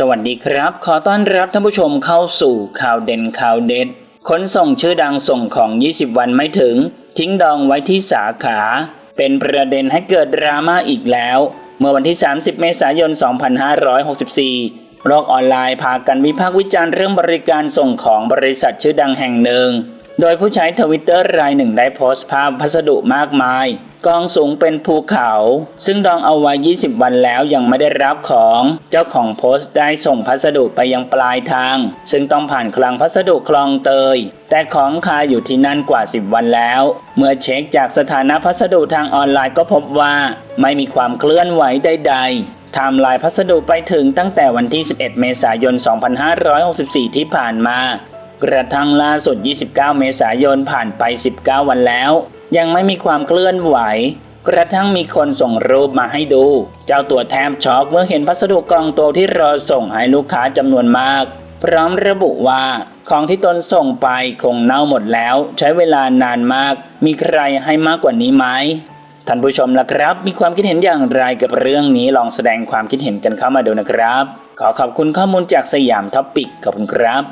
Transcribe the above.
สวัสดีครับ ขอต้อนรับท่านผู้ชมเข้าสู่ข่าวเด่นข่าวเด็ด ขนส่งชื่อดังส่งของ 20 วันไม่ถึง ทิ้งดองไว้ที่สาขา เป็นประเด็นให้เกิดดราม่าอีกแล้ว เมื่อวันที่ 30 เมษายน 2564 โลกออนไลน์พากันวิพากษ์วิจารณ์เรื่องบริการส่งของบริษัทชื่อดังแห่งหนึ่ง โดยผู้ใช้ทวิตเตอร์รายหนึ่งได้โพสต์ภาพพัสดุมากมาย กองสูงเป็นภูเขา ซึ่งดองเอาไว้ 20 วันแล้วยังไม่ได้รับของ เจ้าของโพสต์ได้ส่งพัสดุไปยังปลายทาง ซึ่งต้องผ่านคลังพัสดุคลองเตย แต่ของคาอยู่ที่นั่นกว่า 10 วันแล้ว เมื่อเช็คจากสถานะพัสดุทางออนไลน์ก็พบว่า ไม่มีความเคลื่อนไหวใดๆไทม์ไลน์พัสดุไปถึงตั้งแต่วันที่ 11 เมษายน 2564 ที่ผ่านมา กระทั่งล่าสุด 29 เมษายนผ่านไป 19 วันแล้ว ยังไม่มีความเคลื่อนไหว กระทั่งมีคนส่งรูปมาให้ดู เจ้าตัวแทบช็อกเมื่อเห็นพัสดุกล่องโตที่รอส่งให้ลูกค้าจำนวนมาก พร้อมระบุว่า ของที่ตนส่งไปคงเน่าหมดแล้ว ใช้เวลานานมาก มีใครให้มากกว่านี้ไหมท่านผู้ชมล่ะครับ มีความคิดเห็นอย่างไรกับเรื่องนี้ลองแสดงความคิดเห็นกันเข้ามาดูนะครับ ขอขอบคุณข้อมูลจากสยามท็อปปิกขอบคุณครับ